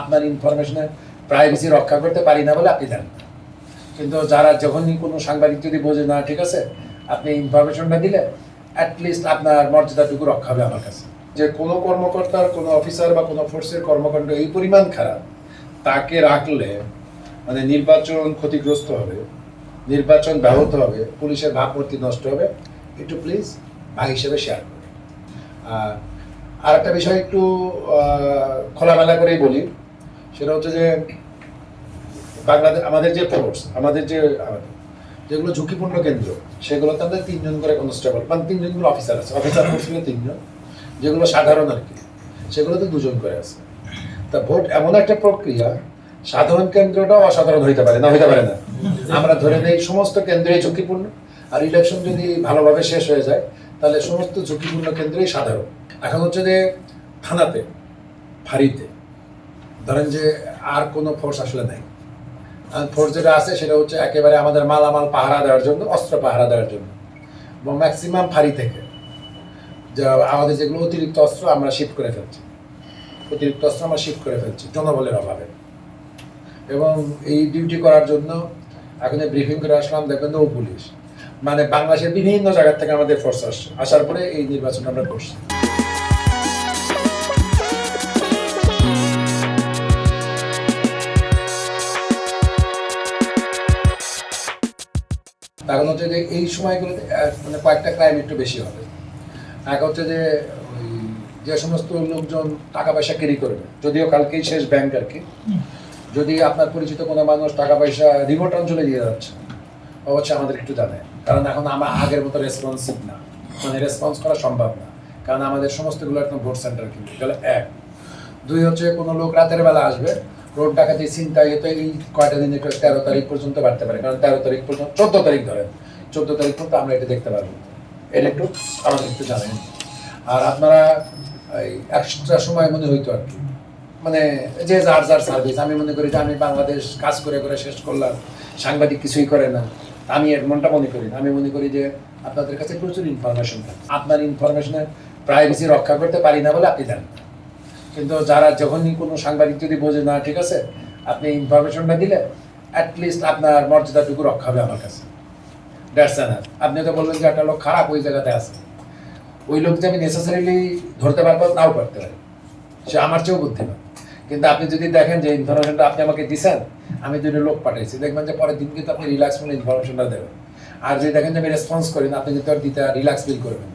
আপনার ইনফরমেশনের প্রাইভেসি রক্ষা করতে পারি না বলে আপনি দেন না। কিন্তু যারা যখনই কোনো সাংবাদিক যদি বোঝে, না, ঠিক আছে, আপনি ইনফরমেশনটা দিলে অ্যাটলিস্ট আপনার মর্যাদাটুকু রক্ষা হবে আমার কাছে। যে কোনো কর্মকর্তার, কোনো অফিসার বা কোনো ফোর্সের কর্মকাণ্ড এই পরিমাণ খারাপ, তাকে রাখলে মানে নির্বাচন ক্ষতিগ্রস্ত হবে, নির্বাচন ব্যাহত হবে, পুলিশের ভাবমূর্তি নষ্ট হবে। একটু প্লিজ ভাই হিসেবে শেয়ার করুন। আর একটা বিষয় একটু খোলামেলা করেই বলি সেটা হচ্ছে যে বাংলাদেশ আমাদের যে ফোর্স আমাদের যে যেগুলো ঝুঁকিপূর্ণ কেন্দ্র, সেগুলোতে আমাদের তিনজন করে কনস্টেবল মানে তিনজন করে অফিসার আছে অফিসার ফোর্সগুলো তিনজন, যেগুলো সাধারণ আর কি। সেগুলোতে দুজন করে আছে। তা ভোট এমন একটা প্রক্রিয়া, সাধারণ কেন্দ্রটাও অসাধারণ হইতে পারে, না হইতে পারে না? আমরা ধরে নেই, সমস্ত কেন্দ্রেই ঝুঁকিপূর্ণ। আর ইলেকশন যদি ভালোভাবে শেষ হয়ে যায়, তাহলে সমস্ত ঝুঁকিপূর্ণ কেন্দ্রেই সাধারণ। এখন হচ্ছে যে থানাতে, ফাঁড়িতে ধরেন যে আর কোনো ফোর্স আসলে নাই। ফোর্স যেটা আছে সেটা হচ্ছে একেবারে আমাদের মালামাল পাহারা দেওয়ার জন্য, অস্ত্র পাহারা দেওয়ার জন্য। এবং ম্যাক্সিমাম ফাঁড়ি থেকে। যা আমাদের যেগুলো অতিরিক্ত অস্ত্র আমরা শিফট করে ফেলছি। অতিরিক্ত অস্ত্র আমরা শিফট করে ফেলছি, জনবলের অভাবে। এবং এই ডিউটি করার জন্য এখন ব্রিফিং করে আসলাম, দেখবেন নৌ পুলিশ। মানে বাংলাদেশের বিভিন্ন জায়গা থেকে আমাদের ফোর্স আসছে। আসার পরে এই নির্বাচন আমরা করছি। এখন হচ্ছে যে এই সময়গুলোতে মানে কয়েকটা ক্রাইম একটু বেশি হবে। এক হচ্ছে যে ওই যে সমস্ত লোকজন টাকা পয়সা ক্যারি করবে, যদিও কালকেই শেষ ব্যাংক আর কি। যদি আপনার পরিচিত কোনো মানুষ টাকা পয়সা রিমোট অঞ্চলে দিয়ে যাচ্ছে, অবশ্যই আমাদের একটু জানে কারণ এখন আমার আগের মতো রেসপন্সিভ না। মানে রেসপন্স করা সম্ভব না। কারণ আমাদের সমস্তগুলো একদম ভোট সেন্টার কিন্তু। এক। দুই হচ্ছে কোনো লোক রাতের বেলা আসবে রোড ডাকাতি চিন্তায় হয়তো এই কয়টা দিন একটু তেরো তারিখ পর্যন্ত বাড়তে পারে। কারণ তেরো তারিখ পর্যন্ত চোদ্দ তারিখ ধরেন। চোদ্দ তারিখ পর্যন্ত আমরা এটা দেখতে পারব। এটা একটু আমাদের একটু জানেন। আর আপনারা এই এক্সট্রা সময় মনে হইতো আর কি। মানে যে যার যার সার্ভিস আমি মনে করি যে আমি বাংলাদেশ কাজ করে করে শেষ করলাম। সাংবাদিক কিছুই করে না। আমি এর মনটা মনে করি। আমি মনে করি যে আপনাদের কাছে প্রচুর ইনফরমেশন থাকে। আপনার ইনফরমেশনের প্রাইভেসি রক্ষা করতে পারি না বলে আপনি দেন না। কিন্তু যারা যখনই কোনো সাংবাদিক যদি বোঝে, না, ঠিক আছে, আপনি ইনফরমেশনটা দিলে অ্যাটলিস্ট আপনার মর্যাদাটুকু রক্ষা হবে আমার কাছে। দ্যাটস আপনি তো বললেন যে একটা লোক খারাপ ওই জায়গাতে আছে। ওই লোক যে আমি নেসেসারিলি ধরতে পারব, নাও পারতে পারি। সে আমার চেয়েও বুদ্ধিমান। কিন্তু আপনি যদি দেখেন যে ইনফরমেশনটা আপনি আমাকে দিছেন, আমি দুটো লোক পাঠাইছি, দেখবেন যে পরের দিন কিন্তু আপনি রিল্যাক্স ফিল ইনফরমেশনটা দেবেন। আর যদি দেখেন যে আমি রেসপন্স করি না, আপনি আর দিতে রিল্যাক্স ফিল করবেন।